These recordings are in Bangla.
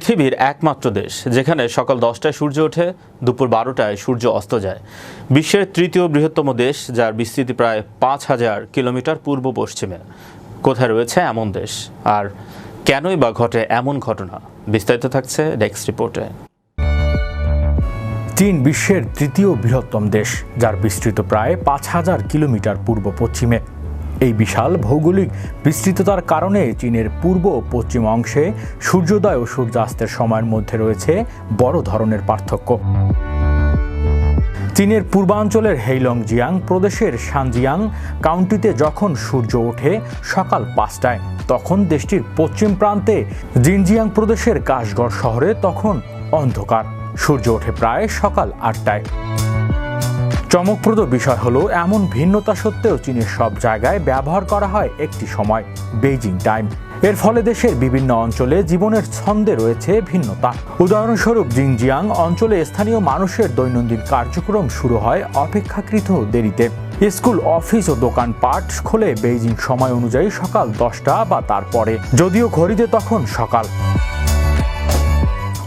পৃথিবীর একমাত্র দেশ, যেখানে সকাল দশটায় সূর্য ওঠে, দুপুর বারোটায় সূর্য অস্ত যায়। বিশ্বের তৃতীয় বৃহত্তম দেশ, যার বিস্তৃতি প্রায় পাঁচ হাজার কিলোমিটার পূর্ব পশ্চিমে। কোথায় রয়েছে এমন দেশ? আর কেনই বা ঘটে এমন ঘটনা? বিস্তারিত থাকছে ডেস্ক রিপোর্টে চীন বিশ্বের তৃতীয় বৃহত্তম দেশ, যার বিস্তৃত প্রায় পাঁচ হাজার কিলোমিটার পূর্ব পশ্চিমে। এই বিশাল ভৌগোলিক বিস্তৃততার কারণে চীনের পূর্ব ও পশ্চিম অংশে সূর্যোদয় ও সূর্যাস্তের সময়ের মধ্যে রয়েছে বড় ধরনের পার্থক্য। চীনের পূর্বাঞ্চলের হেইলং জিয়াং প্রদেশের শানজিয়াং কাউন্টিতে যখন সূর্য ওঠে সকাল পাঁচটায়, তখন দেশটির পশ্চিম প্রান্তে জিনজিয়াং প্রদেশের কাশগড় শহরে তখন অন্ধকার। সূর্য ওঠে প্রায় সকাল আটটায়। চমকপ্রদ বিষয় হলো, এমন ভিন্নতা সত্ত্বেও চীনের সব জায়গায় ব্যবহার করা হয় একটি সময়, বেইজিং টাইম। এর ফলে দেশের বিভিন্ন অঞ্চলে জীবনের ছন্দে রয়েছে ভিন্নতা। উদাহরণস্বরূপ জিনজিয়াং অঞ্চলে স্থানীয় মানুষের দৈনন্দিন কার্যক্রম শুরু হয় অপেক্ষাকৃত দেরিতে। স্কুল, অফিস ও দোকান দোকানপাট খোলে বেইজিং সময় অনুযায়ী সকাল দশটা বা তারপরে, যদিও ঘড়িতে তখন সকাল।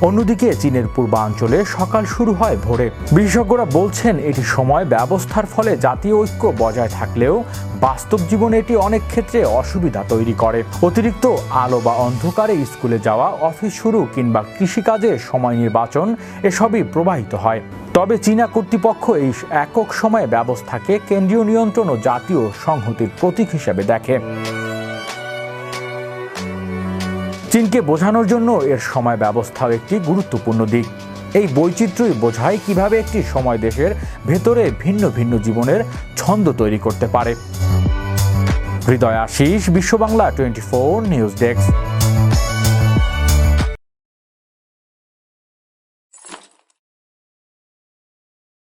অন্যদিকে চীনের পূর্বাঞ্চলে সকাল শুরু হয় ভোরে। বিশেষজ্ঞরা বলছেন, এটি সময় ব্যবস্থার ফলে জাতীয় ঐক্য বজায় থাকলেও বাস্তব জীবনে এটি অনেক ক্ষেত্রে অসুবিধা তৈরি করে। অতিরিক্ত আলো বা অন্ধকারে স্কুলে যাওয়া, অফিস শুরু কিংবা কৃষিকাজে সময় নির্বাচন, এসবই প্রবাহিত হয়। তবে চীনা কর্তৃপক্ষ এই একক সময় ব্যবস্থাকে কেন্দ্রীয় নিয়ন্ত্রণ ও জাতীয় সংহতির প্রতীক হিসেবে দেখে। চীনকে বোঝানোর জন্য এর সময় ব্যবস্থাও একটি গুরুত্বপূর্ণ দিক। এই বৈচিত্র্যই বোঝায় কীভাবে একটি সময় দেশের ভেতরে ভিন্ন ভিন্ন জীবনের ছন্দ তৈরি করতে পারে। Hriday Ashis Biswa Bangla twenty four news desk.